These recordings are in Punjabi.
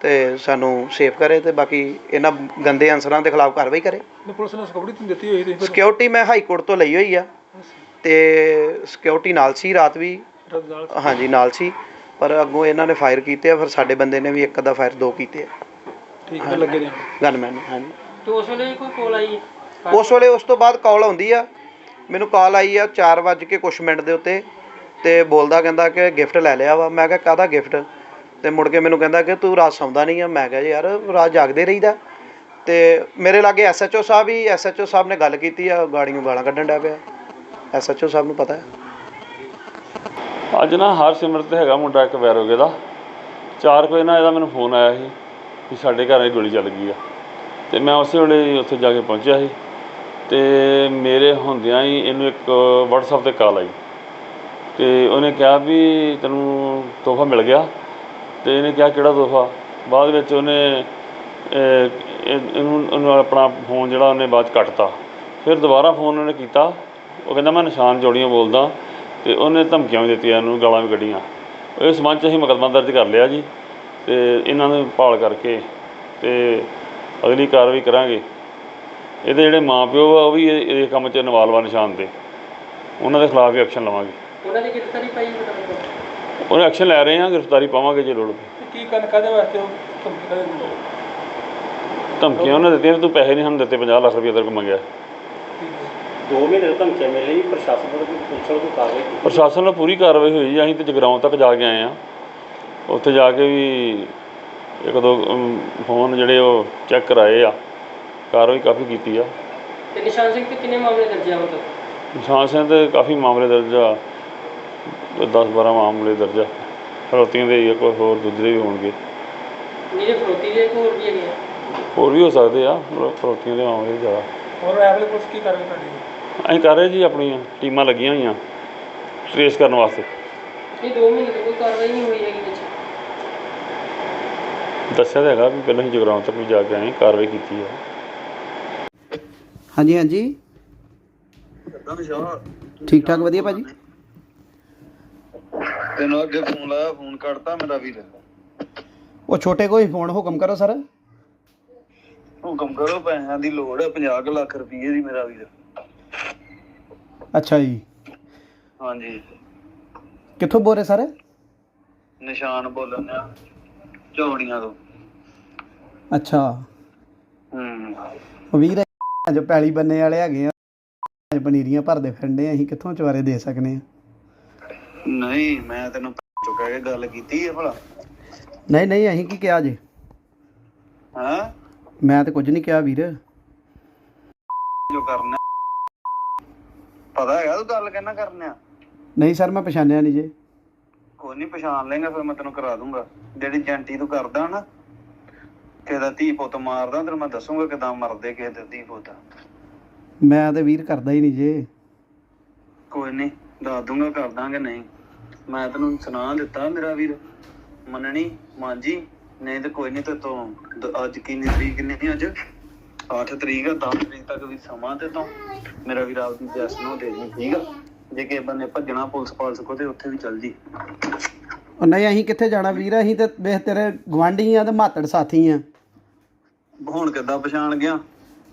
ਤੇ ਸਾਨੂੰ ਸੇਫ ਕਰੇ ਤੇ ਬਾਕੀ ਇਹਨਾਂ ਗੰਦੇ ਅਨਸਰਾਂ ਦੇ ਖਿਲਾਫ ਕਾਰਵਾਈ ਕਰੇ। ਨੇ ਪੁਲਿਸ ਨੇ ਸਕਬੜੀ ਤੁਹਾਨੂੰ ਦਿੱਤੀ ਹੋਈ ਫਿਰ। ਸਿਕਿਉਰਿਟੀ ਮੈਂ ਹਾਈ ਕੋਰਟ ਤੋਂ ਲਈ ਹੋਈ ਆ। ਤੇ ਸਿਕਿਉਰਿਟੀ ਨਾਲ ਸੀ ਰਾਤ ਵੀ। ਹਾਂਜੀ ਨਾਲ ਸੀ। ਪਰ ਅੱਗੋਂ ਇਹਨਾਂ ਨੇ ਫਾਇਰ ਕੀਤੇ ਆ ਫਿਰ ਸਾਡੇ ਬੰਦੇ ਨੇ ਵੀ ਇੱਕ ਦਾ ਫਾਇਰ ਦੋ ਕੀਤੇ ਆ। ਠੀਕ ਹੈ ਲੱਗੇ ਨੇ ਗਨਮੈਨ ਹਾਂਜੀ ਤੇ ਉਸ ਵੇਲੇ ਕੋਈ ਕੋਲ ਆਈ? ਉਸ ਵੇਲੇ ਉਸ ਤੋਂ ਬਾਅਦ ਕਾਲ ਆਉਂਦੀ ਆ। ਮੈਨੂੰ ਕਾਲ ਆਈ ਆ 4 ਵਜੇ ਕੇ ਕੁਛ ਮਿੰਟ ਦੇ ਉੱਤੇ ਤੇ ਬੋਲਦਾ ਕਹਿੰਦਾ ਕਿ ਗਿਫਟ ਲੈ ਲਿਆ ਵਾ। ਮੈਂ ਕਿਹਾ ਕਾਹਦਾ ਗਿਫਟ ਅਤੇ ਮੁੜ ਕੇ ਮੈਨੂੰ ਕਹਿੰਦਾ ਕਿ ਤੂੰ ਰਾਤ ਸੌਂਦਾ ਨਹੀਂ ਆ। ਮੈਂ ਕਿਹਾ ਜੀ, ਯਾਰ, ਰਾਤ ਜਾਗਦੇ ਰਹੀਦਾ। ਅਤੇ ਮੇਰੇ ਲਾਗੇ ਐਸ ਐਚ ਓ ਸਾਹਿਬ ਹੀ ਐਸ ਐਚ ਓ ਸਾਹਿਬ ਨੇ ਗੱਲ ਕੀਤੀ ਆ, ਗਾੜੀਆਂ ਗਾਲਾਂ ਕੱਢਣ ਡਿਆ ਪਿਆ। ਐਸਐਚਓ ਸਾਹਿਬ ਨੂੰ ਪਤਾ ਹੈ। ਅੱਜ ਨਾ ਹਰ ਹਰਸਿਮਰਤ ਹੈਗਾ ਮੁੰਡਾ ਇੱਕ ਵੈਰੋਗੇ ਦਾ। ਚਾਰ ਕੁ ਵਜੇ ਨਾ ਇਹਦਾ ਮੈਨੂੰ ਫੋਨ ਆਇਆ ਸੀ ਕਿ ਸਾਡੇ ਘਰ ਇਹ ਗੋਲੀ ਚੱਲ ਗਈ ਆ। ਤੇ ਮੈਂ ਉਸੇ ਵੇਲੇ ਉੱਥੇ ਜਾ ਕੇ ਪਹੁੰਚਿਆ ਸੀ। ਤੇ ਮੇਰੇ ਹੁੰਦਿਆਂ ਹੀ ਇਹਨੂੰ ਇੱਕ WhatsApp ਤੇ ਕਾਲ ਆਈ। ਤੇ ਉਹਨੇ ਕਿਹਾ ਵੀ ਤੈਨੂੰ ਤੋਹਫਾ ਮਿਲ ਗਿਆ। ਤੇ ਇਹਨੇ ਕਿਹਾ ਕਿਹੜਾ ਤੋਹਫਾ? ਬਾਅਦ ਵਿੱਚ ਉਹਨੇ ਇਹਨੂੰ ਆਪਣਾ ਫੋਨ ਜਿਹੜਾ ਉਹਨੇ ਬਾਅਦ 'ਚ ਕੱਟਤਾ। ਫਿਰ ਦੁਬਾਰਾ ਫੋਨ ਉਹਨੇ ਕੀਤਾ। ਉਹ ਕਹਿੰਦਾ, ਮੈਂ ਨਿਸ਼ਾਨ ਜੋੜੀਆਂ ਬੋਲਦਾ। ਤੇ ਉਹਨੇ ਧਮਕੀਆਂ ਵੀ ਦਿੱਤੀਆਂ, ਇਹਨੂੰ ਗਾਲਾਂ ਵੀ ਕੱਢੀਆਂ। ਇਸ ਸੰਬੰਧ 'ਚ ਅਸੀਂ ਮੁਕੱਦਮਾ ਦਰਜ ਕਰ ਲਿਆ ਜੀ। ਤੇ ਇਹਨਾਂ ਨੂੰ ਭਾਲ ਕਰਕੇ ਤੇ ਅਗਲੀ ਕਾਰਵਾਈ ਕਰਾਂਗੇ। ਇਹਦੇ ਜਿਹੜੇ ਮਾਪਿਓ ਆ, ਉਹ ਵੀ ਇਹ ਕੰਮ 'ਚ ਨਵਾਲਵਾ ਨਿਸ਼ਾਨ ਤੇ। ਉਹਨਾਂ ਦੇ ਖਿਲਾਫ ਵੀ ਐਕਸ਼ਨ ਲਵਾਂਗੇ। ਉਹਨਾਂ ਦੀ ਗ੍ਰਿਫਤਾਰੀ ਪਾਈ ਉਹਨੇ ਐਕਸ਼ਨ ਲੈ ਰਹੇ ਆ ਗ੍ਰਿਫਤਾਰੀ ਪਾਵਾਂਗੇ ਜੇ ਲੋੜ ਪਈ। ਕੀ ਕਰਨ ਕਾਦੇ ਵਾਸਤੇ ਉਹ ਧਮਕੀ ਕਾਹਦੇ ਦਿੰਦੇ? ਧਮਕੀਆਂ ਉਹਨੇ ਦਿੱਤੀਆਂ ਵੀ ਤੂੰ ਪੈਸੇ ਨਹੀਂ ਸਾਨੂੰ ਦਿੱਤੇ 50 ਲੱਖ ਰੁਪਏ ਤੇਰੇ ਕੋਲ ਮੰਗਿਆ। ਦੋ ਮਹੀਨੇ ਤੋਂ ਧਮਕੀਆਂ ਮਿਲ ਰਹੀ ਪ੍ਰਸ਼ਾਸਨ ਵੱਲੋਂ ਕੋਈ ਪੁਲਿਸ ਵੱਲੋਂ ਕੋਈ ਕਾਰਵਾਈ ਕੀਤੀ? ਪ੍ਰਸ਼ਾਸਨ ਨਾਲ ਪੂਰੀ ਕਾਰਵਾਈ ਹੋਈ ਜੀ ਅਸੀਂ ਤੇ ਜਗਰਾਉਂ ਤੱਕ ਜਾ ਕੇ ਆਏ ਆ ਉੱਥੇ ਜਾ ਕੇ ਵੀ ਇੱਕ ਦੋ ਅਮ, ਫੋਨ ਜਿਹੜੇ ਉਹ ਚੈੱਕ ਕਰਾਏ ਆ ਕਾਰਵਾਈ ਕਾਫੀ ਕੀਤੀ ਆ। ਤੇ ਨਿਸ਼ਾਨ ਸਿੰਘ ਤੇ ਕਿੰਨੇ ਮਾਮਲੇ ਦਰਜ ਆ ਹੁਣ ਤੱਕ ਨਿਸ਼ਾਨ ਸਿੰਘ ਤੇ ਕਾਫੀ ਮਾਮਲੇ ਦਰਜ ਆ। 10 12 ਮਾਮਲੇ ਦਰਜ। ਆ ਫਰੋਤੀਆਂ ਦੇ ਕੋਈ ਹੋਰ ਦੂਜੇ ਵੀ ਹੋਣਗੇ। ਨੀਰੇ ਫਰੋਤੀ ਦੇ ਹੋਰ ਵੀ ਹੈਗੇ ਆ। ਹੋਰ ਵੀ ਹੋ ਸਕਦੇ ਆ ਮਤਲਬ ਫਰੋਤੀਆਂ ਦੇ ਮਾਮਲੇ ਜ਼ਿਆਦਾ। ਹੋਰ ਐਵਲੇ ਪੁਲਿਸ ਕੀ ਕਾਰਵਾਈ ਕਰਦੀ ਹੈ ਅਸੀਂ ਕਰ ਰਹੇ ਜੀ ਆਪਣੀਆਂ ਟੀਮਾਂ ਲੱਗੀਆਂ ਹੋਈਆਂ ਟ੍ਰੇਸ ਕਰਨ ਵਾਸਤੇ। ਇਹ 2 ਮਹੀਨੇ ਤੋਂ ਕੋਈ ਕਾਰਵਾਈ ਨਹੀਂ ਹੋਈ ਹੈਗੀ ਵਿੱਚ। ਦੱਸਿਆ ਤਾਂ ਹੈਗਾ ਵੀ ਪਹਿਲਾਂ ਅਸੀਂ ਜਗਰਾਉਂ ਤੱਕ ਵੀ ਜਾ ਕੇ ਆਏ ਕਾਰਵਾਈ ਕੀਤੀ ਆ। ਹਾਂਜੀ ਹਾਂਜੀ। ਠੀਕ ਠਾਕ ਵਧੀਆ ਭਾਜੀ? ਤੈਨੂੰ ਅੱਗੇ ਫੋਨ ਲਾਇਆ ਫੋਨ ਕੱਟਤਾ ਮੇਰਾ ਵੀਰ ਉਹ ਛੋਟੇ ਕੋਈ ਫੋਨ ਹੁਕਮ ਕਰੋ ਸਰ। ਹੁਕਮ ਕਰੋ ਪੈਸਿਆਂ ਦੀ ਲੋੜ ਹੈ 50 ਕੁ ਲੱਖ ਰੁਪਏ ਦੀ ਮੇਰਾ ਵੀਰ ਅੱਛਾ ਜੀ। ਹਾਂਜੀ। ਕਿੱਥੋਂ ਬੋਲ ਰਹੇ ਸਰ? ਨਿਸ਼ਾਨ ਬੋਲਣ ਆ ਝੋੜੀਆਂ ਤੋਂ। ਅੱਛਾ। ਹੂੰ। ਉਹ ਵੀਰ ਜੋ ਪੈਲੀ ਬੰਨੇ ਵਾਲੇ ਹੈਗੇ ਆ ਅੱਜ ਪਨੀਰੀਆਂ ਭਰਦੇ ਫਿਰਦੇ ਆ ਅਸੀਂ ਕਿੱਥੋਂ ਚਵਾਰੇ ਦੇ ਸਕਨੇ ਆ? ਨਹੀਂ ਮੈਂ ਤੈਨੂੰ ਚੁੱਕਾ ਕੇ ਗੱਲ ਕੀਤੀ ਹੈ ਭਲਾ। ਨਹੀਂ ਨਹੀਂ ਅਸੀਂ ਕੀ ਕਿਹਾ ਜੇ? ਹਾਂ? ਮੈਂ ਤੇ ਕੁਝ ਨਹੀਂ ਕਿਹਾ ਵੀਰ। ਜੋ ਕਰਨਾ। ਪਤਾ ਹੈਗਾ ਤੂੰ ਗੱਲ ਕਹਿਣਾ ਕਰਨਿਆ ਨਹੀਂ ਸਰ ਮੈਂ ਪਛਾਣਿਆ ਨਹੀਂ ਜੇ। ਕੋਈ ਨਹੀਂ ਪਛਾਣ ਲੇਗਾ ਫਿਰ ਮੈਂ ਤੈਨੂੰ ਕਰਾ ਦੂੰਗਾ। ਜਿਹੜੀ ਜੈਂਟੀ ਤੂੰ ਕਰਦਾ ਨਾ ਕਿਸੇ ਦਾ ਧੀ ਪੁੱਤ ਮਾਰਦਾ ਤੈਨੂੰ ਮੈਂ ਦੱਸੂਗਾ ਕਿਦਾਂ ਮਰਦੇ ਕਿਸੇ ਦੇ ਧੀ ਪੁੱਤ। ਮੈਂ ਤੇ ਵੀਰ ਕਰਦਾ ਹੀ ਨਹੀਂ ਜੇ। ਕੋਈ ਨਹੀਂ। ਦੱਸ ਦੂੰਗਾ ਕਰ ਦਾਂਗੇ ਨਹੀਂ। ਮੈਂ ਤੈਨੂੰ ਸੁਣਾ ਦਿੱਤਾ ਮੇਰਾ ਵੀਰ। ਮੰਨਣੀ ਮਾਂਜੀ ਨਹੀਂ ਤੇ ਕੋਈ ਨਹੀਂ ਤੇ ਤੂੰ ਦ- ਅੱਜ ਕਿੰਨੀ ਤਰੀਕ ਨਹੀਂ ਅੱਜ? 8 ਤਰੀਕ ਆ 10 ਤਰੀਕ ਤੱਕ ਵੀ ਸਮਾਂ ਤੇ ਤੂੰ ਮੇਰਾ ਵੀਰ ਆਪਦੀ ਜੈਸ ਨੂੰ ਦੇ ਦੇ ਠੀਕ ਆ? ਜੇ ਕਿਸੇ ਬੰਨੇ ਭੱਜਣਾ ਪੁਲਿਸ ਪਾਲਸ ਕੋ ਤੇ ਉੱਥੇ ਵੀ ਚੱਲ ਜੀ। ਉਹ ਨਹੀਂ ਅਸੀਂ ਕਿੱਥੇ ਜਾਣਾ ਵੀਰ? ਅਸੀਂ ਤੇ ਵੇਖ ਤੇਰੇ ਗਵਾਂਢੀ ਆ ਤੇ ਮਾਤੜ ਸਾਥੀ ਆ। ਹੁਣ ਕਿੱਦਾਂ ਪਛਾਣ ਗਿਆ?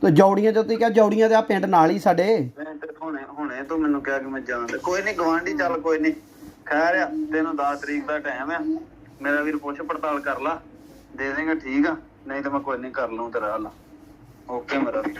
ਤੇ ਜੌੜੀਆਂ ਜੋ ਤੁਸੀਂ ਕਿਹਾ ਜੌੜੀਆਂ ਤੇ ਆ ਪਿੰਡ ਨਾਲ ਹੀ ਸਾਡੇ। ਮੈਂ ਹੁਣੇ ਹੁਣੇ ਤੂੰ ਮੈਨੂੰ ਕਿਹਾ ਕਿ ਮੈਂ ਜਾਣਦਾ ਕੋਈ ਨਹੀਂ ਗਵਾਂਢੀ ਚੱਲ ਕੋਈ ਨਹੀਂ ਖੈਰ ਆ, ਤੈਨੂੰ 10 ਤਰੀਕ ਦਾ ਟਾਈਮ ਆ। ਮੇਰਾ ਵੀਰ ਪੁੱਛ ਪੜਤਾਲ ਕਰ ਲਾ। ਦੇ ਦੇਂਗਾ ਠੀਕ ਆ, ਨਹੀਂ ਤਾਂ ਮੈਂ ਕੋਈ ਨਹੀਂ ਕਰ ਲਵਾਂ ਤੇਰਾ ਹਾਲ। ਓਕੇ ਮੇਰਾ ਵੀਰ।